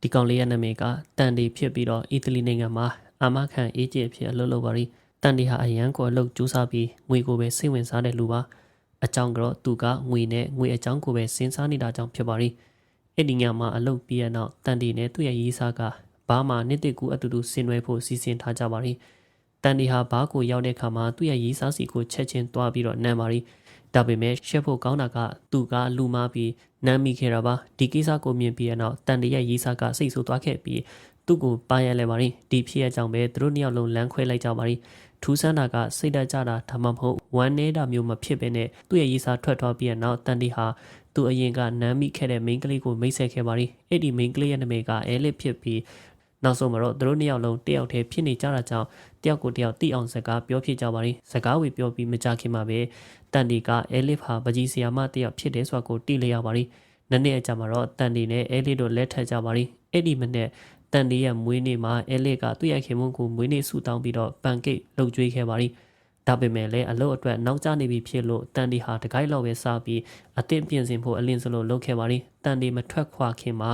ဒီကောင်လေးရဲ့နာမည်ကတန်ဒီဖြစ်ပြီးတော့အီတလီနိုင်ငံမှာအာမခံအေဂျင့်အဖြစ်အလုပ်လုပ်ပါရီတန်ဒီဟာအရန်ကိုအလုပ်ကြိုးစားပြီးငွေကိုပဲစိတ်ဝင်စားတဲ့လူပါအကြောင်းကတော့သူကငွေနဲ့ငွေအကြောင်းကိုပဲစဉ်းစားနေတာကြောင့်ဖြစ်ပါရီအဲ့ဒီညမှာအလုပ်ပြီးရနောက်တန်ဒီနဲ့သူ့ရဲ့ရေးစားကဘာမှနှစ်တစ်ကူအတူတူဆင်နွှဲဖို့စီစဉ်ထားကြပါရီတန်ဒီဟာဘားကိုရောက်တဲ့အခါမှာသူ့ရဲ့ရေးစားစီကိုချက်ချင်းတွားပြီးတော့နမ်းပါရီ ဒါပေမဲ့ရှက်ဖို့ကောင်းတာကသူကလူမားပြီးနမ်းမိခဲ့တာပါဒီကိစ္စကိုမြင်ပြီးရနောက်တန်တရဲ့ရေးစားကစိတ်ဆိုးသွားခဲ့ပြီးသူ့ကိုပါရလဲပါရင်ဒီဖြစ်ရကြောင်ပဲသူတို့နှစ်ယောက်လုံးလမ်းခွဲလိုက်ကြပါရင်ထူးဆန်းတာကစိတ်တကြတာဒါမှမဟုတ်ဝမ်းနေတာမျိုးမဖြစ်ဘဲနဲ့သူ့ရဲ့ရေးစားထွက်သွားပြီးရနောက်တန်တီဟာသူအရင်ကနမ်းမိခဲ့တဲ့ main ကလေးကိုမိတ်ဆက်ခဲ့ပါရင်အဲ့ဒီ main ကလေးရဲ့နာမည်ကအဲလစ်ဖြစ်ပြီးနောက်ဆုံးမှာတော့သူတို့နှစ်ယောက်လုံးတယောက်တည်းဖြစ်နေကြတာကြောင့်တယောက်ကိုတယောက်တိအောင်စကားပြောဖြစ်ကြပါရင်စကားဝေပြောပြီးမကြခင်မှာပဲ တန်ဒီကအဲလစ်ဟာပကြီးဆီယာမတယောက်ဖြစ်တယ်ဆိုတာကိုတိလျက်ပါရင်နနေ့အကြမှာတော့တန်ဒီနဲ့အဲလစ်တို့လက်ထပ်ကြပါရင်အဲ့ဒီမနေ့တန်ဒီရဲ့မွေးနေ့မှာအဲလစ်ကသူ့ရဲ့ခင်မုန်းကိုမွေးနေ့ဆူတောင်းပြီးတော့ပန်ကိတ်လှုပ်ကြွေးခဲ့ပါရင်ဒါပေမဲ့လည်းအလုပ်အတွက်နောက်ကျနေပြီဖြစ်လို့တန်ဒီဟာတကိုက်လောက်ပဲစားပြီးအသင့်ပြင်ဆင်ဖို့အလင်းစလို့လုပ်ခဲ့ပါရင်တန်ဒီမထွက်ခွာခင်မှာ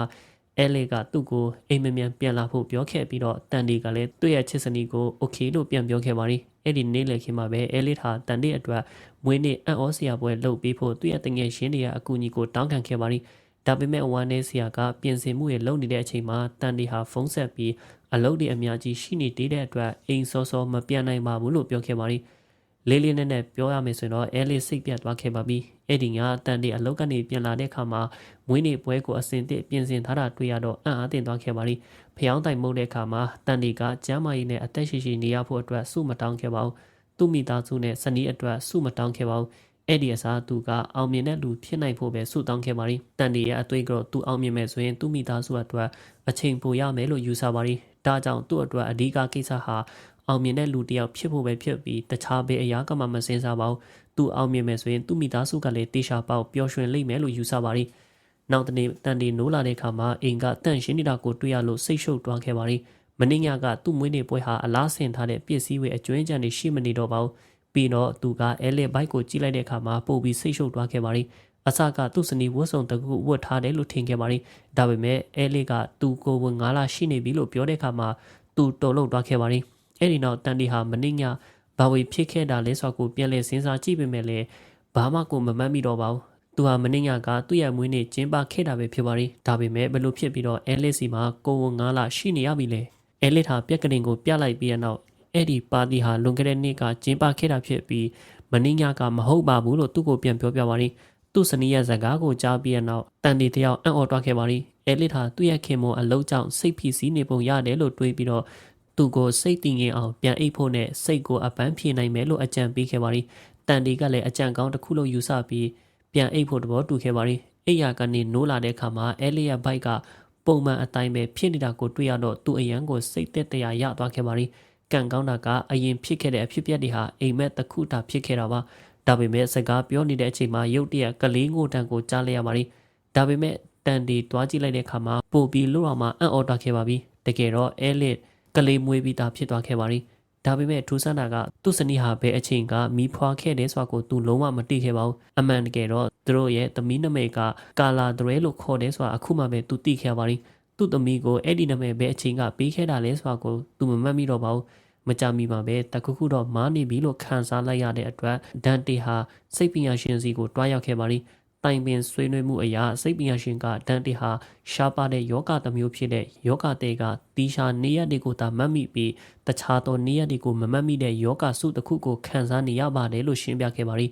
အဲလေကသူ့ကိုအိမ်မမြန်ပြန်လာဖို့ပြောခဲ့ပြီးတော့တန်ဒီကလည်းသူ့ရဲ့ချစ်စနီကိုโอเคလို့ပြန်ပြောခဲ့ပါရီအဲ့ဒီနေ့လေခင်မှာပဲအဲလေဟာတန်ဒီအတွက်မွေးနေ့အံ့ဩစရာပွဲလုပ်ပြီးဖို့သူ့ရဲ့တငယ်ချင်းတွေရဲ့အကူအညီကိုတောင်းခံခဲ့ပါရီဒါပေမဲ့ဝမ်းနေစရာကပြင်ဆင်မှုတွေလုပ်နေတဲ့အချိန်မှာတန်ဒီဟာဖုန်းဆက်ပြီးအလုပ်တွေအများကြီးရှိနေသေးတဲ့အတွက်အိမ်စောစောမပြန်နိုင်ပါဘူးလို့ပြောခဲ့ပါရီ လေးလေးနဲ့နဲ့ပြောရမယ်ဆိုတော့အဲလေးစိတ်ပြတ်သွားခဲ့ပါပြီအဲ့ဒီကအတန်ဒီအလောက်ကနေပြန်လာတဲ့အခါမှာမွေးနေ့ပွဲကိုအစင်သစ်ပြင်ဆင်ထားတာတွေ့ရတော့အံ့အားသင့်သွားခဲ့ပါလိဖျောင်းတိုင်မှုတဲ့အခါမှာတန်ဒီကကျမ်းမာရေးနဲ့အသက်ရှိရှိနေရဖို့အတွက်စုမတောင်းခဲ့ပါဘူးသူ့မိသားစုနဲ့ဇနီးအတွက်စုမတောင်းခဲ့ပါဘူးအဲ့ဒီအစားသူကအောင်မြင်တဲ့လူဖြစ်နိုင်ဖို့ပဲဆုတောင်းခဲ့ပါလိတန်ဒီရဲ့အသွေးကတော့သူအောင်မြင်မဲ့ဆိုရင်သူ့မိသားစုအတွက်အချိန်ပိုရမယ်လို့ယူဆပါလိ ဒါကြောင့်သူ့အတွက်အဓိကကိစ္စဟာအောင်မြင်တဲ့လူတစ်ယောက်ဖြစ်ဖို့ပဲဖြစ်ပြီးတခြားဘယ်အရာကမှမစင်စားပါဘူးသူအောင်မြင်မယ်ဆိုရင်သူ့မိသားစုကလည်းတေရှာပေါက်ပျော်ရွှင်လိမ့်မယ်လို့ယူဆပါလိနောက်တနေ့တန်ဒီနိုးလာတဲ့အခါမှာအိမ်ကတန့်ရှင်းနေတာကိုတွေ့ရလို့စိတ်ရှုပ်သွားခဲ့ပါလိမင်းညကသူ့မွေးနေ့ပွဲဟာအလားဆင်ထားတဲ့ပစ္စည်းတွေအကျွင်းကြံတွေရှိမနေတော့ပါဘူးပြီးတော့သူကအဲလစ်ဘိုက်ကိုကြည့်လိုက်တဲ့အခါမှာပို့ပြီးစိတ်ရှုပ်သွားခဲ့ပါလိ အစကသူ့စနီဝတ်စုံတကူဝတ်ထားတယ်လို့ထင်ခဲ့ပါလိဒါပေမဲ့အဲလစ်ကသူ့ကိုဝင်ငါးလရှိနေပြီလို့ပြောတဲ့အခါမှာသူတော်လုံသွားခဲ့ပါလိအဲ့ဒီနောက်တန်ဒီဟာမင်းညဘာဝေဖြစ်ခဲ့တာလဲဆိုတော့ကိုပြန်လဲစဉ်းစားကြည့်ပေမဲ့လည်းဘာမှကိုမမှတ်မိတော့ပါဘူးသူဟာမင်းညကသူ့ရဲ့မွေးနေ့ကျင်းပခဲ့တာပဲဖြစ်ပါရီဒါပေမဲ့ဘလို့ဖြစ်ပြီးတော့အဲလစ်စီမှာကိုဝန်ငါးလရှိနေရပြီလေအဲလစ်ဟာပြက်ကလေးကိုပြလိုက်ပြီးတော့အဲ့ဒီပါတီဟာလွန်ခဲ့တဲ့နေ့ကကျင်းပခဲ့တာဖြစ်ပြီးမင်းညကမဟုတ်ပါဘူးလို့သူ့ကိုပြန်ပြောပြပါရီ သူ့စနီးရဲ့ဇကားကိုကြားပြီးတော့တန်တီတယောက်အံ့ဩတွားခဲ့ပါရီအဲလစ်ဟာသူ့ရဲ့ခင်မွန်အလုံးကြောင့်စိတ်ဖိစီးနေပုံရတယ်လို့တွေးပြီးတော့သူ့ကိုစိတ်တည်ငြိမ်အောင်ပြန်အိပ်ဖို့နဲ့စိတ်ကိုအပန်းဖြေနိုင်မယ်လို့အကြံပေးခဲ့ပါရီတန်တီကလည်းအကြံကောင်းတစ်ခုလို့ယူဆပြီးပြန်အိပ်ဖို့တဘောတူခဲ့ပါရီအိယာကနေနိုးလာတဲ့အခါမှာအဲလီယာဘိုက်ကပုံမှန်အတိုင်းပဲဖြစ်နေတာကိုတွေ့ရတော့သူ့အရန်ကိုစိတ်သက်တရားရသွားခဲ့ပါရီကံကောင်းတာကအရင်ဖြစ်ခဲ့တဲ့အဖြစ်အပျက်တွေဟာအိမ်မက်တစ်ခုတာဖြစ်ခဲ့တာပါ ဒါပေမဲ့စကားပြောနေတဲ့အချိန်မှာရုတ်တရက်ကလေးငိုတန်ကိုကြားလိုက်ရပါရီဒါပေမဲ့တန်တီတွားကြည့်လိုက်တဲ့အခါမှာပို့ပြီးလို့အောင်မှအံ့ဩတာခဲ့ပါပြီတကယ်တော့အဲလစ်ကလေးမွေးပြီးသားဖြစ်သွားခဲ့ပါရီဒါပေမဲ့ထူးဆန်းတာကသူ့စနီးဟာဘယ်အချိန်ကမီးဖွာခဲ့တယ်ဆိုတာကိုသူလုံးဝမသိခဲ့ပါဘူးအမှန်တကယ်တော့သူတို့ရဲ့သမီးနာမည်ကကာလာဒရဲလို့ခေါ်တယ်ဆိုတာအခုမှပဲသူသိခဲ့ပါရီသူ့သမီးကိုအဲ့ဒီနာမည်ဘယ်အချိန်ကပေးခဲ့တာလဲဆိုတာကိုသူမမှတ်မိတော့ပါဘူး မကြမီမှာပဲတခုခုတော့မားနေပြီလို့ခံစားလိုက်ရတဲ့အတွက်ဒန်တေဟာစိတ်ပညာရှင်စီကိုတွားရောက်ခဲ့ပါရီတိုင်ပင်ဆွေးနွေးမှုအရာစိတ်ပညာရှင်ကဒန်တီဟာရှားပါတဲ့ယောဂတစ်မျိုးဖြစ်တဲ့ယောဂတဲ့ကတီရှာနေရတွေကိုသာမတ်မိပြီးတခြားသောနေရတွေကိုမမတ်မိတဲ့ယောဂစုတစ်ခုကိုခံစားနေရပါတယ်လို့ရှင်းပြခဲ့ပါရီ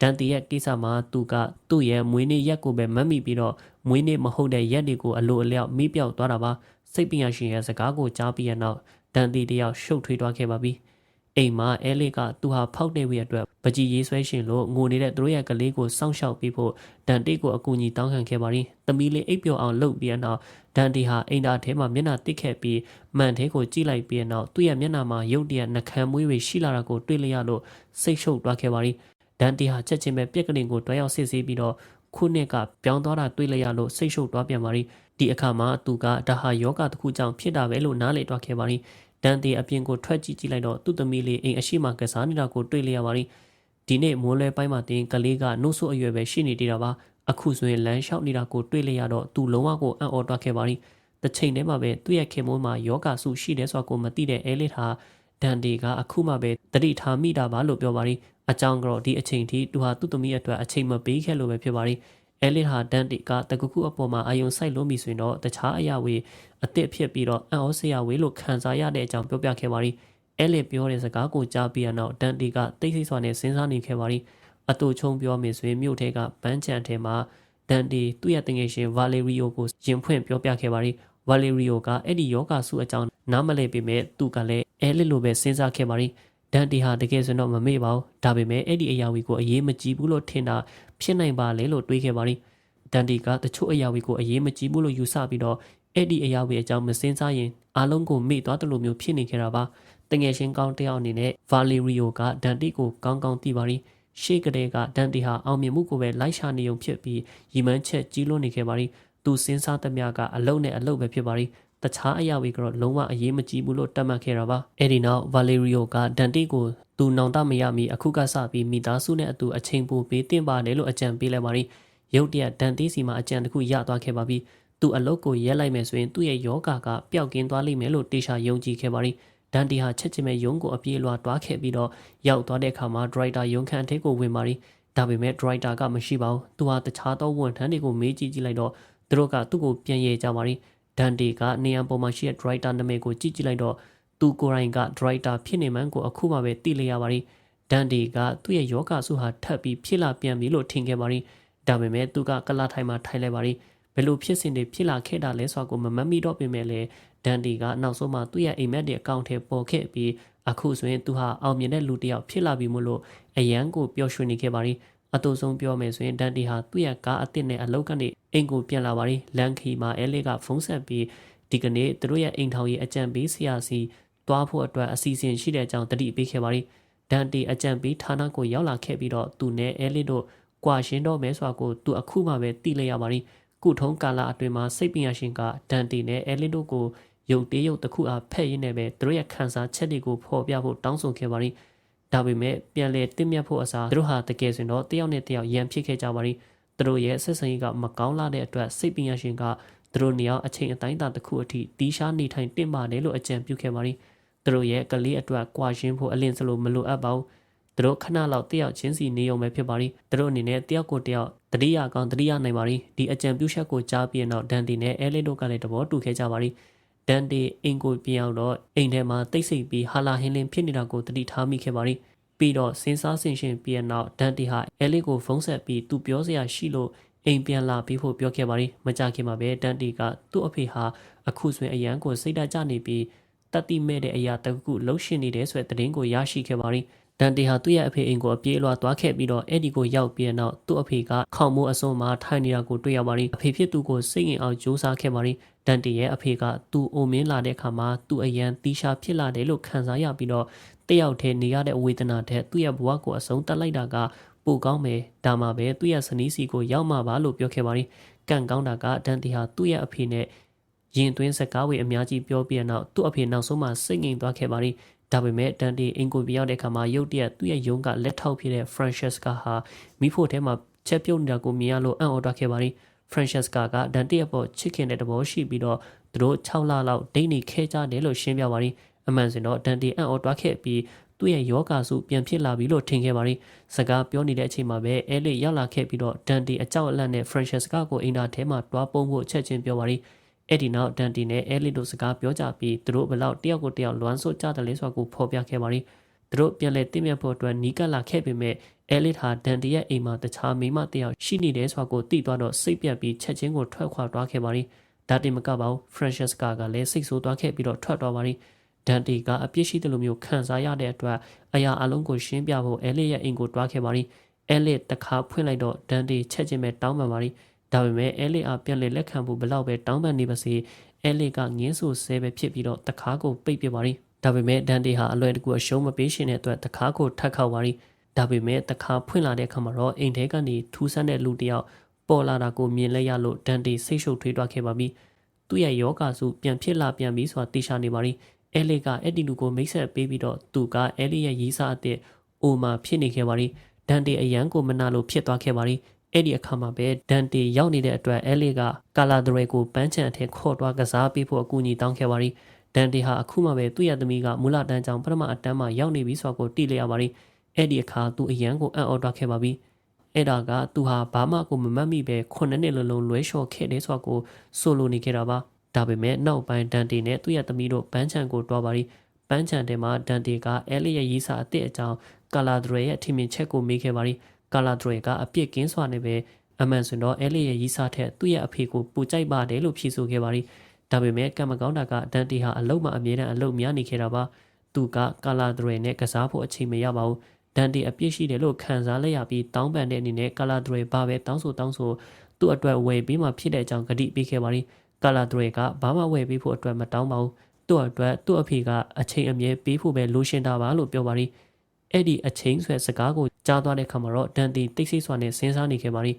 ဒန်တီရဲ့ကိစ္စမှာသူကသူ့ရဲ့မွေးနေ့ရက်ကိုပဲမတ်မိပြီးတော့မွေးနေ့မဟုတ်တဲ့ရက်တွေကိုအလိုအလျောက်မိပြောက်သွားတာပါစိတ်ပညာရှင်ရဲ့စကားကိုကြားပြီးရနောက် ဒန်တီတယောက်ရှုပ်ထွေးသွားခဲ့ပါပြီ။အိမ်မှာအဲလစ်ကသူဟာဖောက်တဲ့ဝေးအတွက်ပကြီးရေးဆွဲရှင်လို့ငိုနေတဲ့သူတို့ရဲ့ကလေးကိုစောင့်ရှောက်ပြီးဖို့ဒန်တိကိုအကူအညီတောင်းခံခဲ့ပါရီသမီးလေးအိပ်ပျော်အောင်လုပ်ပြီးနောက်ဒန်တီဟာအိမ်သားထဲမှာမျက်နှာတစ်ခဲ့ပြီးမန်ထဲကိုကြည့်လိုက်ပြီးနောက်သူ့ရဲ့မျက်နှာမှာရုပ်တရက်နှကမ်းမွေးတွေရှိလာတာကိုတွေ့လျက်လို့စိတ်ရှုပ်သွားခဲ့ပါရီဒန်တီဟာချက်ချင်းပဲပြက်ကလေးကိုတွားရောက်စစ်ဆေးပြီးတော့ ခုနှစ်ကပြောင်းသွားတာတွေ့လျက်လို့စိတ်ရှုပ်သွားပြန်ပါရီဒီအခါမှာသူကဒါဟာယောဂတစ်ခုကြောင့်ဖြစ်တာပဲလို့နားလည်သွားခဲ့ပါရီဒန်တီအပြင်ကိုထွက်ကြည့်ကြည့်လိုက်တော့သူ့သမီးလေးအိမ်အရှိမကစားနေတာကိုတွေ့လျက်ပါရီဒီနေ့မိုးလဲပိုင်းမှာတင်ကလေးကနှုတ်ဆုအရွယ်ပဲရှိနေသေးတာပါအခုဆိုရင်လမ်းလျှောက်နေတာကိုတွေ့လျက်တော့သူလုံးဝကိုအံ့ဩတွားခဲ့ပါရီတတစ်ချိန်တည်းမှာပဲသူ့ရဲ့ခင်မွန်းမှာယောဂဆုရှိတယ်ဆိုတာကိုမသိတဲ့အဲလစ်ဟာ ဒန်ဒီကအခုမှပဲတတိထားမိတာပါလို့ပြောပါရီအကြောင်းကတော့ဒီအချိန်ထိသူဟာသူ့သမီးအတွက်အချိန်မပေးခဲ့လို့ပဲဖြစ်ပါရီအဲလစ်ဟာဒန်ဒီကတကူကူအပေါ်မှာအာယုံဆိုင်လို့ပြီဆိုရင်တော့တခြားအရာဝေးအစ်စ်ဖြစ်ပြီးတော့အံ့ဩစရာဝေးလို့ခံစားရတဲ့အကြောင်းပြောပြခဲ့ပါရီအဲလစ်ပြောတဲ့စကားကိုကြားပြီးတော့ဒန်ဒီကတိတ်ဆိတ်စွာနဲ့စဉ်းစားနေခဲ့ပါရီအတူချုံပြောမယ်ဆိုရင်မြို့ထဲကဘန်းချန်ထဲမှာဒန်ဒီသူ့ရဲ့တငယ်ရှင်ဗာလေရီယိုကိုရင်ဖွင့်ပြောပြခဲ့ပါရီ ဗာလေရီယိုကအဲ့ဒီယောဂဆုအကြောင်းနားမလည်ပေမဲ့သူကလည်းအဲလစ်လိုပဲစဉ်းစားခဲ့ပါရီဒန်တီဟာတကယ်ဆိုတော့မမေ့ပါဘူးဒါပေမဲ့အဲ့ဒီအရာဝီကိုအရေးမကြီးဘူးလို့ထင်တာဖြစ်နိုင်ပါလေလို့တွေးခဲ့ပါရီဒန်တီကတချို့အရာဝီကိုအရေးမကြီးဘူးလို့ယူဆပြီးတော့အဲ့ဒီအရာဝီအကြောင်းမစင်စားရင်အားလုံးကိုမေ့သွားတယ်လို့မျိုးဖြစ်နေခဲ့တာပါတငယ်ချင်းကောင်းတယောက်အနေနဲ့ဗာလီရီယိုကဒန်တီကိုကောင်းကောင်းသိပါရီရှေ့ကလေးကဒန်တီဟာအောင်မြင်မှုကိုပဲလိုက်ရှာနေုံဖြစ်ပြီးရီမန်းချက်ကြီးလွန်းနေခဲ့ပါရီ သူစဉ်းစားသမျှကအလုံးနဲ့အလုံးပဲဖြစ်ပါရီတခြားအရာတွေကတော့လုံးဝအရေးမကြီးဘူးလို့တတ်မှတ်ခဲ့တာပါအဲ့ဒီနောက်ဗာလေရီယိုကဒန်တီကိုသူနောင်တမရမီအခုကစပြီးမိသားစုနဲ့အတူအချိန်ပိုပေးတင်ပါတယ်လို့အကြံပေးလိုက်ပါရီရုတ်တရက်ဒန်တီစီမှာအကြံတစ်ခုရသွားခဲ့ပါပြီသူအလုတ်ကိုရက်လိုက်မယ်ဆိုရင်သူ့ရဲ့ယောဂါကပျောက်ကင်းသွားလိမ့်မယ်လို့တေချာယုံကြည်ခဲ့ပါရီဒန်တီဟာချက်ချင်းပဲယုံကိုအပြေးလွှာတွားခဲ့ပြီးတော့ရောက်သွားတဲ့အခါမှာဒရိုက်တာယုံခန့်အထက်ကိုဝင်ပါရီဒါပေမဲ့ဒရိုက်တာကမရှိပါဘူးသူဟာတခြားသောဝန်ထမ်းတွေကိုမေးကြည့်ကြည့်လိုက်တော့ သူတို့ကသူ့ကိုပြန်ရကြပါရီဒန်တီကနေရန်ပေါ်မှာရှိတဲ့ဒရိုက်တာနာမည်ကိုကြည့်ကြည့်လိုက်တော့သူကိုယ်တိုင်ကဒရိုက်တာဖြစ်နေမှန်းကိုအခုမှပဲသိလိုက်ရပါရီဒန်တီကသူ့ရဲ့ယောဂဆုဟာထပ်ပြီးဖြစ်လာပြန်ပြီလို့ထင်ခဲ့ပါရီဒါပေမဲ့သူကကလာထိုင်မှာထိုင်လိုက်ပါရီဘယ်လိုဖြစ်စဉ်တွေဖြစ်လာခဲ့တာလဲဆိုတာကိုမမတ်မိတော့ပြင်မဲ့လေဒန်တီကနောက်ဆုံးမှသူ့ရဲ့အိမ်မက်တွေအကောင့်ထဲပေါ်ခဲ့ပြီးအခုဆိုရင်သူဟာအောင်မြင်တဲ့လူတစ်ယောက်ဖြစ်လာပြီမို့လို့အရန်ကိုပျော်ရွှင်နေခဲ့ပါရီ အတူဆုံးပြောမယ်ဆိုရင်ဒန်တီဟာသူ့ရဲ့ကားအစ်စ်နဲ့အလောက်ကနေအိမ်ကိုပြန်လာပါရီလန်ခီမှာအဲလေးကဖုန်းဆက်ပြီးဒီကနေ့သူတို့ရဲ့အိမ်ထောင်ကြီးအကြံပေးဆရာစီတွားဖို့အတွက်အစီအစဉ်ရှိတဲ့အကြောင်းတတိပေးခဲ့ပါရီဒန်တီအကြံပေးဌာနကိုရောက်လာခဲ့ပြီးတော့သူနဲ့အဲလေးတို့ကွာရှင်းတော့မဲဆိုတာကိုသူအခုမှပဲသိလိုက်ရပါရီကုထုံးကာလအတွင်းမှာစိတ်ပညာရှင်ကဒန်တီနဲ့အဲလေးတို့ကိုရုပ်တေးရုပ်တစ်ခုအားဖက်ရင်းနဲ့ပဲသူတို့ရဲ့ခံစားချက်တွေကိုဖော်ပြဖို့တောင်းဆိုခဲ့ပါရီ ဒါပေမဲ့ပြန်လဲတင့်မြတ်ဖို့အစားသူတို့ဟာတကယ်ဆိုရင်တော့တယောက်နဲ့တယောက်ရန်ဖြစ်ခဲ့ကြပါရီသူတို့ရဲ့ဆက်ဆံရေးကမကောင်းလာတဲ့အတွက်စိတ်ပညာရှင်ကသူတို့နေအောင်အချိန်အတိုင်းအတာတစ်ခုအထိတီးရှားနေထိုင်တင့်ပါတယ်လို့အကြံပြုခဲ့ပါရီသူတို့ရဲ့ကလေးအတွက်ကွာရှင်းဖို့အလင်းစလို့မလိုအပ်ပါဘူးသူတို့ခဏလောက်တယောက်ချင်းစီနေုံပဲဖြစ်ပါရီသူတို့အနေနဲ့တယောက်ကိုတယောက်တတိယကောင်တတိယနိုင်ပါရီဒီအကြံပြုချက်ကိုကြားပြီးတော့ဒန်တီနဲ့အဲလီတို့ကလည်းသဘောတူခဲ့ကြပါရီ ဒန်တီအင်ကိုပြန်အောင်တော့အိမ်ထဲမှာတိတ်ဆိတ်ပြီးဟာလာဟင်းလင်းဖြစ်နေတာကိုတတိထားမိခဲ့ပါရီပြီးတော့စင်စားဆင်ရှင်ပြီးနောက်ဒန်တီဟာအဲလီကိုဖုန်းဆက်ပြီးသူပြောစရာရှိလို့အိမ်ပြန်လာပြီးဖို့ပြောခဲ့ပါရီမကြခင်မှာပဲဒန်တီကသူ့အဖေဟာအခုဆိုရင်အရန်ကိုစိတ်ဓာတ်ကျနေပြီးတတိမဲ့တဲ့အရာတခုလှုပ်ရှင်နေတယ်ဆိုတဲ့သတင်းကိုရရှိခဲ့ပါရီဒန်တီဟာသူ့ရဲ့အဖေအိမ်ကိုအပြေးအလွှာသွားခဲ့ပြီးတော့အဲ့ဒီကိုရောက်ပြီးနောက်သူ့အဖေကခေါမိုးအစုံမှာထိုင်နေတာကိုတွေ့ရပါရီအဖေဖြစ်သူကိုစိတ်ငြိမ်အောင်ကြိုးစားခဲ့ပါရီ ဒန်တီရဲ့အဖေကသူ့အိုမင်းလာတဲ့အခါမှာသူ့အရန်တီးရှာဖြစ်လာတယ်လို့ခံစားရပြီးတော့တယောက်တည်းနေရတဲ့ဝေဒနာတဲ့သူ့ရဲ့ဘဝကိုအဆုံးတက်လိုက်တာကပိုကောင်းမယ်ဒါမှပဲသူ့ရဲ့ဇနီးစီကိုရောက်မှာပါလို့ပြောခဲ့ပါရီကန့်ကောင်းတာကဒန်တီဟာသူ့ရဲ့အဖေနဲ့ရင်သွင်းစကားဝေအများကြီးပြောပြနောက်သူ့အဖေနောက်ဆုံးမှစိတ်ငြိမ်သွားခဲ့ပါရီဒါပေမဲ့တန်တီအင်ကိုပြောင်းတဲ့အခါမှာရုတ်တရက်သူ့ရဲ့ယုံကလက်ထောက်ဖြစ်တဲ့ Francesca ဟာမိဖို့ထဲမှာချက်ပြုတ်နေတာကိုမြင်ရလို့အံ့ဩသွားခဲ့ပါရီ Francesca ကဒန်တီရဲ့ပေါ်ချစ်ခင်တဲ့တဘောရှိပြီးတော့သူတို့6လလောက်ဒိတ်နေခဲကြတယ်လို့ရှင်းပြပါရီအမှန်စင်တော့ဒန်တီအံ့ဩသွားခဲ့ပြီးသူ့ရဲ့ယောဂါစုပြန်ဖြစ်လာပြီလို့ထင်ခဲ့ပါရီစကားပြောနေတဲ့အချိန်မှာပဲအဲလစ်ရောက်လာခဲ့ပြီးတော့ဒန်တီအကြောက်အလန့်နဲ့ Francesca ကိုအင်တာထဲမှာတွားပုံးဖို့ချက်ချင်းပြောပါရီအဲ့ဒီနောက်ဒန်တီနဲ့အဲလီတို့စကားပြောကြပြီးသူတို့ဘလောက်တယောက်ကိုတယောက်လွမ်းဆို့ကြတယ်လဲဆိုတာကိုဖော်ပြခဲ့ပါရီသူတို့ပြန်လဲတင့်မြတ်ဖို့အတွက်နီးကပ်လာခဲ့ပေမဲ့ အဲလစ်ဟာဒန်တီရဲ့အိမ်မှာတခြားမိမတယောက်ရှိနေတယ်ဆိုတာကိုသိသွားတော့စိတ်ပြတ်ပြီးချက်ချင်းကိုထွက်ခွာသွားခဲ့ပါရီဒါတင်မကပါဘူး Francesca ကလည်းစိတ်ဆိုးသွားခဲ့ပြီးတော့ထွက်သွားပါရီဒန်တီကအပြစ်ရှိတယ်လို့မျိုးခံစားရတဲ့အတွက်အရာအလုံးကိုရှင်းပြဖို့အဲလစ်ရဲ့အိမ်ကိုတွားခဲ့ပါရီအဲလစ်တခါဖွင့်လိုက်တော့ဒန်တီချက်ချင်းပဲတောင်းပန်ပါရီဒါပေမဲ့အဲလစ်အားပြန်လေလက်ခံဖို့ဘလောက်ပဲတောင်းပန်နေပါစေအဲလစ်ကငင်းဆိုဆဲပဲဖြစ်ပြီးတော့တခါကိုပိတ်ပြပါရီဒါပေမဲ့ဒန်တီဟာအလွယ်တကူအရှုံးမပေးရှင်တဲ့အတွက်တခါကိုထတ်ခောက်ပါရီ ဒါပေမဲ့တခါဖွင့်လာတဲ့အခါမှာတော့အိမ်ထဲကနေထူးဆန်းတဲ့လူတစ်ယောက်ပေါ်လာတာကိုမြင်လဲရလို့ဒန်တီစိတ်ရှုပ်ထွေးသွားခဲ့ပါပြီသူ့ရဲ့ယောဂါစုပြန်ဖြစ်လာပြန်ပြီးဆိုတာသိချနေပါရီအဲလစ်ကအဲ့ဒီလူကိုမိတ်ဆက်ပေးပြီးတော့သူကအဲလစ်ရဲ့ရီးစားအစ်အိုမာဖြစ်နေခဲ့ပါရီဒန်တီအရန်ကိုမနာလို့ဖြစ်သွားခဲ့ပါရီအဲ့ဒီအခါမှာပဲဒန်တီရောက်နေတဲ့အတွက်အဲလီကကာလာဒရဲကိုပန်းချန်အထက်ခေါ်သွားကစားပေးဖို့အကူအညီတောင်းခဲ့ပါရီဒန်တီဟာအခုမှပဲသူ့ရဲ့သမီးကမူလတန်းကြောင်ပထမအတန်းမှာရောက်နေပြီဆိုတော့တိလိုက်ရပါရီ အဲ့ဒီအခါသူအရန်ကိုအံ့ဩသွားခဲ့ပါပြီအဲ့ဒါကသူဟာဘာမှကိုမမတ်မိပဲခုနှစ်နှစ်လုံးလုံးလွဲလျှော်ခဲ့တယ်ဆိုတော့ဆိုလိုနေခဲ့တာပါဒါပေမဲ့နောက်ပိုင်းဒန်တီနဲ့သူ့ရဲ့သမီးတို့ပန်းချန်ကိုတွားပါရီပန်းချန်တဲမှာဒန်တီကအဲလီရဲ့ရေးစာအစ်စ်အကြောင်းကာလာဒရဲရဲ့ထင်မြင်ချက်ကိုမေးခဲ့ပါရီကာလာဒရဲကအပြစ်ကင်းစွာနဲ့ပဲအမှန်ဆိုတော့အဲလီရဲ့ရေးစာထက်သူ့ရဲ့အဖေကိုပူကြိုက်ပါတယ်လို့ဖြေဆိုခဲ့ပါရီဒါပေမဲ့ကံမကောင်းတာကဒန်တီဟာအလုတ်မှအမြဲတမ်းအလုတ်များနေခဲ့တာပါသူကကာလာဒရဲနဲ့ကစားဖို့အချိန်မရပါဘူး ဒန်တီအပြစ်ရှိတယ်လို့ခံစားလိုက်ရပြီးတောင်းပန်တဲ့အနေနဲ့ကာလာဒရဲဘာပဲတောင်းဆိုတောင်းဆိုသူ့အတွက်ဝယ်ပြီးမှဖြစ်တဲ့အကြောင်းကတိပေးခဲ့ပါရီကာလာဒရဲကဘာမှဝယ်ပြီးဖို့အတွက်မတောင်းပါဘူးသူ့အတွက်သူ့အဖေကအချိန်အမြဲပေးဖို့ပဲလိုရှင်းတာပါလို့ပြောပါရီအဲ့ဒီအချိန်ဆွဲစကားကိုကြားသွားတဲ့ခါမှာတော့ဒန်တီတိတ်ဆိတ်စွာနဲ့စဉ်းစားနေခဲ့ပါရီ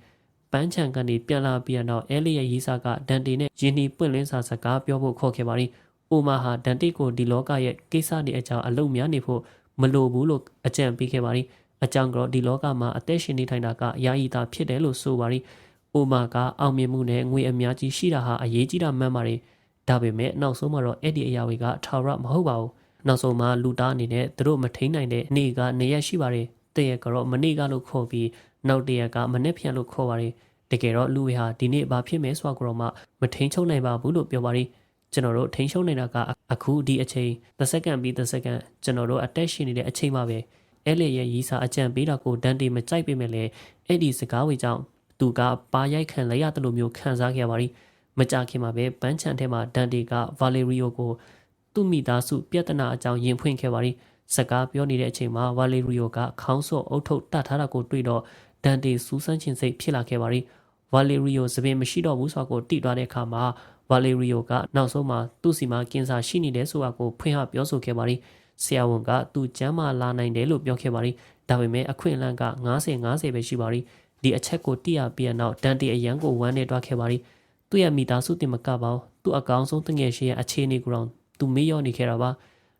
ပန်းချံကနေပြန်လာပြီးတော့အဲလီရဲ့ရေးစားကဒန်တီနဲ့ယင်းနီပွင့်လင်းစာစကားပြောဖို့ခေါ်ခဲ့ပါရီအိုမာဟာဒန်တီကိုဒီလောကရဲ့ကိစ္စတွေအကြောင်းအလုံများနေဖို့ မလိုဘူးလို့အကြံပေးခဲ့ပါရီအကြောင်းကတော့ဒီလောကမှာအသက်ရှင်နေထိုင်တာကယာယီတာဖြစ်တယ်လို့ဆိုပါရီအိုမာကအောင်မြင်မှုနဲ့ငွေအများကြီးရှိတာဟာအရေးကြီးတာမှန်ပါတယ်ဒါပေမဲ့နောက်ဆုံးမှာတော့အဲ့ဒီအရာတွေကထာဝရမဟုတ်ပါဘူးနောက်ဆုံးမှာလူသားအနေနဲ့သူတို့မထိန်နိုင်တဲ့နေ့ကနေရက်ရှိပါတယ်တရက်ကတော့မနေ့ကလို့ခေါ်ပြီးနောက်တရက်ကမနေ့ပြန်လို့ခေါ်ပါတယ်တကယ်တော့လူဝေဟာဒီနေ့ဘာဖြစ်မဲဆိုတာကတော့မှမထိန်ချုံနိုင်ပါဘူးလို့ပြောပါရီ ကျွန်တော်တို့ထိန်ချုံနေတာကအခုဒီအချိန်တစ်စက္ကန့်ပြီးတစ်စက္ကန့်ကျွန်တော်တို့အသက်ရှင်နေတဲ့အချိန်မှာပဲအဲလေရဲ့ရီစာအကြံပေးတာကိုဒန်တီမကြိုက်ပေမဲ့လည်းအဲ့ဒီစကားဝေကြောင့်သူကပါရိုက်ခံလိုက်ရတယ်လို့မျိုးခံစားခဲ့ပါရီမကြခင်မှာပဲပန်းချန်ထဲမှာဒန်တီကဗာလေရီယိုကိုသူ့မိသားစုပြဿနာအကြောင်းယင်ဖွင့်ခဲ့ပါရီစကားပြောနေတဲ့အချိန်မှာဗာလေရီယိုကခေါင်းစော့အုပ်ထုပ်တတ်ထားတာကိုတွေ့တော့ဒန်တီစူးစမ်းခြင်းစိတ်ဖြစ်လာခဲ့ပါရီဗာလေရီယိုစပင်မရှိတော့ဘူးဆိုတာကိုတိသွားတဲ့အခါမှာ ဗာလေရီယိုကနောက်ဆုံးမှာသူ့စီမှာကင်ဆာရှိနေတယ်ဆိုတာကိုဖွင့်ဟပြောဆိုခဲ့ပါရီဆရာဝန်ကသူ့ကျမ်းမာလာနိုင်တယ်လို့ပြောခဲ့ပါရီဒါပေမဲ့အခွင့်အလမ်းက90 90ပဲရှိပါရီဒီအချက်ကိုတိရပြီးနောက်ဒန်တီအရန်ကိုဝမ်းနေတွားခဲ့ပါရီသူ့ရဲ့မိသားစုတင်မကပါဘူးသူ့အကောင်ဆုံးတငယ်ရှင်ရဲ့အခြေအနေကိုတော့သူမေ့လျော့နေခဲ့တာပါ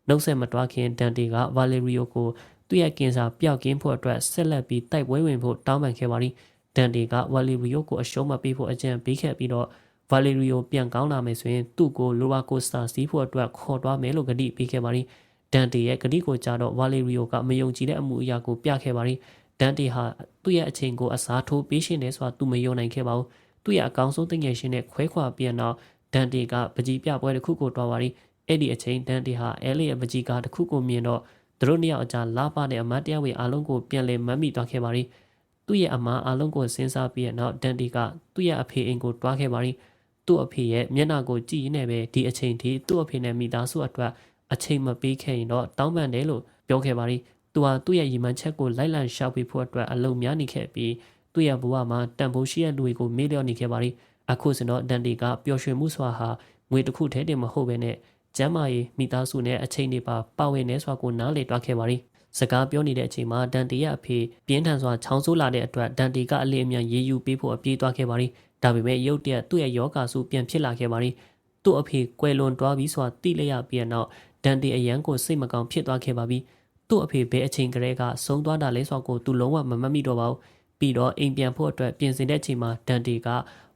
နှုတ်ဆက်မတွားခင်ဒန်တီကဗာလေရီယိုကိုသူ့ရဲ့ကင်ဆာပျောက်ကင်းဖို့အတွက်ဆက်လက်ပြီးတိုက်ပွဲဝင်ဖို့တောင်းပန်ခဲ့ပါသည်ဒန်တီကဗာလေရီယိုကိုအရှုံးမပေးဖို့အကြံပေးခဲ့ပြီးတော့ ဗာလေရီယိုပြန်ကောင်းလာမယ်ဆိုရင်သူ့ကိုလိုဘာကိုစတာစီးဖို့အတွက်ခေါ်သွားမယ်လို့ကတိပေးခဲ့ပါသည်ဒန်တီရဲ့ကတိကိုကြားတော့ဗာလေရီယိုကမယုံကြည်တဲ့အမှုအရာကိုပြခဲ့ပါသည်ဒန်တီဟာသူ့ရဲ့အချိန်ကိုအစားထိုးပေးရှင်တယ်ဆိုတာသူမယုံနိုင်ခဲ့ပါဘူးသူ့ရဲ့အကောင်ဆုံးတငယ်ရှင်နဲ့ခွဲခွာပြန်တော့ဒန်တီကပကြီးပြပွဲတစ်ခုကိုတွားပါသည်အဲ့ဒီအချိန်ဒန်တီဟာအဲလီရဲ့ပကြီးကားတစ်ခုကိုမြင်တော့သူတို့နှစ်ယောက်အကြားလာပတဲ့အမတ်တရားဝေအားလုံးကိုပြန်လည်မတ်မိသွားခဲ့ပါသည်သူ့ရဲ့အမအားလုံးကိုစဉ်းစားပြီးတော့ဒန်တီကသူ့ရဲ့အဖေအိမ်ကိုတွားခဲ့ပါသည် သူ့အဖေရဲ့မျက်နှာကိုကြည့်နေပဲဒီအချိန်ထိသူ့အဖေနဲ့မိသားစုအတွက်အချိန်မပေးခဲ့ရင်တော့တောင်းပန်တယ်လို့ပြောခဲ့ပါသည်သူဟာသူ့ရဲ့ရီမန်ချက်ကိုလိုက်လံရှောက်ပြီးဖို့အတွက်အလုံးများနေခဲ့ပြီးသူ့ရဲ့ဘဝမှာတန်ဖိုးရှိတဲ့လူတွေကိုမေ့လျော့နေခဲ့ပါသည်အခုစတော့ဒန်တီကပျော်ရွှင်မှုစွာဟာငွေတစ်ခုတည်းတည်းမဟုတ်ဘဲနဲ့ကျမ်းမာရေးမိသားစုနဲ့အချိန်တွေပါပါဝင်နေစွာကိုနားလေတွားခဲ့ပါသည်စကားပြောနေတဲ့အချိန်မှာဒန်တီရဲ့အဖေပြင်းထန်စွာချောင်းဆိုးလာတဲ့အတွက်ဒန်တီကအလင်းအမြန်ရေးယူပေးဖို့အပြေးသွားခဲ့ပါသည်ဒါပေမဲ့ရုတ်တရက်သူ့ရဲ့ယောဂါစုပြန်ဖြစ်လာခဲ့ပါသည်သူ့အဖေကွယ်လွန်တွားပြီးစွာတိလိုက်ရပြီးနောက်ဒန်တီအရန်ကိုစိတ်မကောင်းဖြစ်သွားခဲ့ပါပြီသူ့အဖေဘဲအချိန်ကလေးကဆုံးသွားတာလဲဆိုကိုသူလုံးဝမမတ်မိတော့ပါဘူးပြီးတော့အိမ်ပြန်ဖို့အတွက်ပြင်ဆင်တဲ့အချိန်မှာဒန်တီက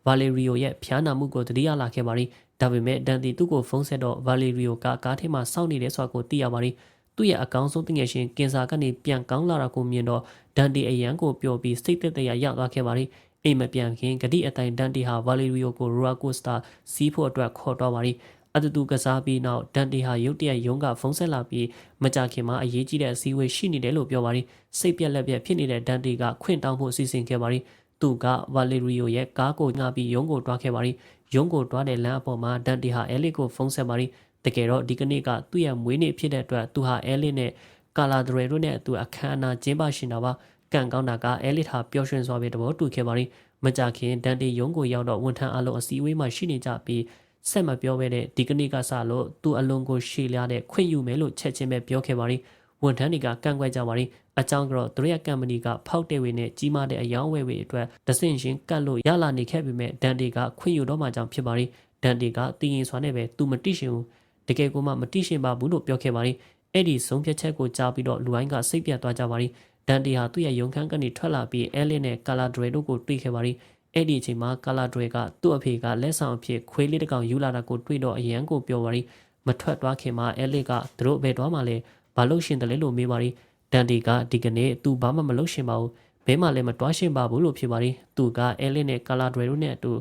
ဗာလေရီယိုရဲ့ဖျားနာမှုကိုတတိယလာခဲ့ပါသည်ဒါပေမဲ့ဒန်တီသူ့ကိုဖုန်းဆက်တော့ဗာလီရီယိုကကားထဲမှာစောင့်နေတယ်ဆိုတာကိုသိရပါတယ်သူ့ရဲ့အကောင်းဆုံးတငယ်ချင်းကင်ဆာကနေပြန်ကောင်းလာတာကိုမြင်တော့ဒန်တီအရန်ကိုပျော်ပြီးစိတ်သက်သက်ရရောက်သွားခဲ့ပါတယ် အိမ်မပြန်ခင်ဂတိအတိုင်းဒန်တီဟာဗာလီရီယိုကိုရိုရာကိုစတာစီးဖို့အတွက်ခေါ်တော့ပါတယ်အတူတူကစားပြီးနောက်ဒန်တီဟာရုတ်တရက်ရုံးကဖုန်းဆက်လာပြီးမကြခင်မှာအရေးကြီးတဲ့အစည်းအဝေးရှိနေတယ်လို့ပြောပါတယ်စိတ်ပြက်လက်ပြက်ဖြစ်နေတဲ့ဒန်တီကခွင့်တောင်းဖို့စီစဉ်ခဲ့ပါတယ်သူကဗာလီရီယိုရဲ့ကားကိုငှားပြီးရုံးကိုတွားခဲ့ပါတယ်ရုံးကိုတွားတဲ့လမ်းအပေါ်မှာဒန်တီဟာအဲလစ်ကိုဖုန်းဆက်ပါရီတကယ်တော့ဒီကနေ့ကသူ့ရဲ့မွေးနေ့ဖြစ်တဲ့အတွက်သူဟာအဲလစ်နဲ့ကာလာဒရဲတို့နဲ့သူအခမ်းအနားကျင်းပရှင်တာပါ ကံကောင်းတာကအဲလစ်ဟာပျော်ရွှင်စွာပဲတဘောတူခဲ့ပါရီမကြခင်ဒန်တီရုံးကိုရောက်တော့ဝန်ထမ်းအလုံးအစည်းအဝေးမှာရှိနေကြပြီးဆက်မပြောဘဲတဲ့ဒီကနေ့ကစလို့သူအလုံးကိုရှေ့လျားတဲ့ခွင့်ယူမယ်လို့ချက်ချင်းပဲပြောခဲ့ပါရီဝန်ထမ်းတွေကကန့်ကွက်ကြပါရီအကြောင်းကတော့သူတို့ရဲ့ကမ်ပဏီကဖောက်တဲ့ဝေနဲ့ကြီးမားတဲ့အယောင်းဝယ်ဝေအတွက်ဒဆင့်ရှင်ကတ်လို့ရလာနေခဲ့ပေမဲ့ဒန်တီကခွင့်ယူတော့မှကြောင့်ဖြစ်ပါရီဒန်တီကတည်ရင်စွာနဲ့ပဲသူမတိရှင်ဘူးတကယ်ကိုမှမတိရှင်ပါဘူးလို့ပြောခဲ့ပါရီအဲ့ဒီဆုံးဖြတ်ချက်ကိုကြားပြီးတော့လူအိုင်းကစိတ်ပြတ်သွားကြပါရီ ဒန်တီဟာသူ့ရဲ့ရုံခန်းကနေထွက်လာပြီးအဲလစ်နဲ့ကာလာဒရယ်တို့ကိုတွေ့ခဲ့ပါရီအဲ့ဒီအချိန်မှာကာလာဒရယ်ကသူ့အဖေကလက်ဆောင်အဖြစ်ခွေးလေးတစ်ကောင်ယူလာတာကိုတွေ့တော့အရန်ကိုပြောပါရီမထွက်သွားခင်မှာအဲလစ်ကသူတို့ဘယ်သွားမှလဲဘာလို့ရှင်တယ်လဲလို့မေးပါရီဒန်တီကဒီကနေ့သူဘာမှမလုပ်ရှင်ပါဘူးဘဲမှလည်းမတွားရှင်ပါဘူးလို့ဖြစ်ပါရီသူကအဲလစ်နဲ့ကာလာဒရယ်တို့နဲ့အတူ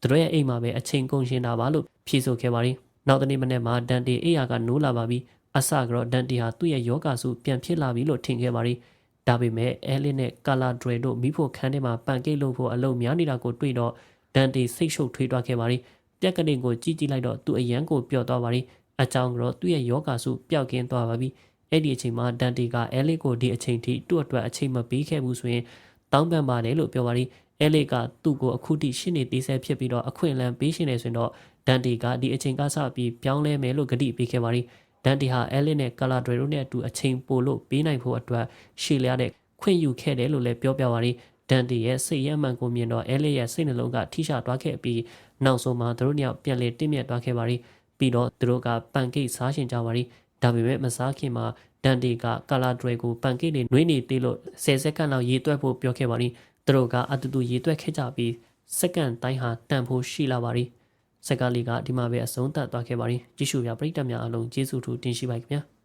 သူတို့ရဲ့အိမ်မှာပဲအချိန်ကုန်ရှင်တာပါလို့ဖြေဆိုခဲ့ပါရီနောက်တနေ့မနေ့မှာဒန်တီအိယာကနိုးလာပါပြီအဆကတော့ဒန်တီဟာသူ့ရဲ့ယောဂဆုပြန်ဖြစ်လာပြီလို့ထင်ခဲ့ပါရီ ဒါပေမဲ့အဲလစ်နဲ့ကာလာဒရယ်တို့မိဖို့ခန်းထဲမှာပန်ကိတ်လုပ်ဖို့အလုပ်များနေတာကိုတွေ့တော့ဒန်တီစိတ်ရှုပ်ထွေးသွားခဲ့ပါရီပြက်ကလေးကိုကြည့်ကြည့်လိုက်တော့သူအရန်ကိုပျော့သွားပါရီအကြောင်းကတော့သူ့ရဲ့ယောဂဆုပျောက်ကင်းသွားပါပြီအဲ့ဒီအချိန်မှာဒန်တီကအဲလစ်ကိုဒီအချိန်ထိသူ့အတွက်အချိန်မပေးခဲ့ဘူးဆိုရင်တောင်းပန်ပါတယ်လို့ပြောပါရီအဲလစ်ကသူ့ကိုအခုထိရှင်းနေသေးဆဲဖြစ်ပြီးတော့အခွင့်အလမ်းပေးရှင်နေဆိုရင်တော့ဒန်တီကဒီအချိန်ကစပြီးပြောင်းလဲမယ်လို့ဂတိပေးခဲ့ပါရီ ဒန်တီဟာအဲလစ်နဲ့ကာလာဒရီတို့နဲ့အတူအချိန်ပိုလို့ပေးနိုင်ဖို့အတွက်ရှေ့လျားတဲ့ခွင့်ယူခဲ့တယ်လို့လည်းပြောပြပါရီဒန်တီရဲ့စိတ်ရမှန်ကိုမြင်တော့အဲလစ်ရဲ့စိတ်နှလုံးကထိရှသွားခဲ့ပြီးနောက်ဆုံးမှာသူတို့နှစ်ယောက်ပြန်လည်တင့်မြတ်သွားခဲ့ပါရီပြီးတော့သူတို့ကပန်ကိတ်စားရှင်ကြပါရီဒါပေမဲ့မစားခင်မှာဒန်တီကကာလာဒရီကိုပန်ကိတ်တွေနှွေးနေသေးလို့10စက္ကန့်လောက်ရေတွက်ဖို့ပြောခဲ့ပါရီသူတို့ကအတူတူရေတွက်ခဲ့ကြပြီးစက္ကန့်တိုင်းဟာတန်ဖို့ရှိလာပါရီ စက္ကလီကဒီမှာပဲအဆုံးသတ်သွားခဲ့ပါရီကြည့်ရှုပြပရိသတ်များအားလုံးကျေးဇူးထူးတင်ရှိပါခင်ဗျာ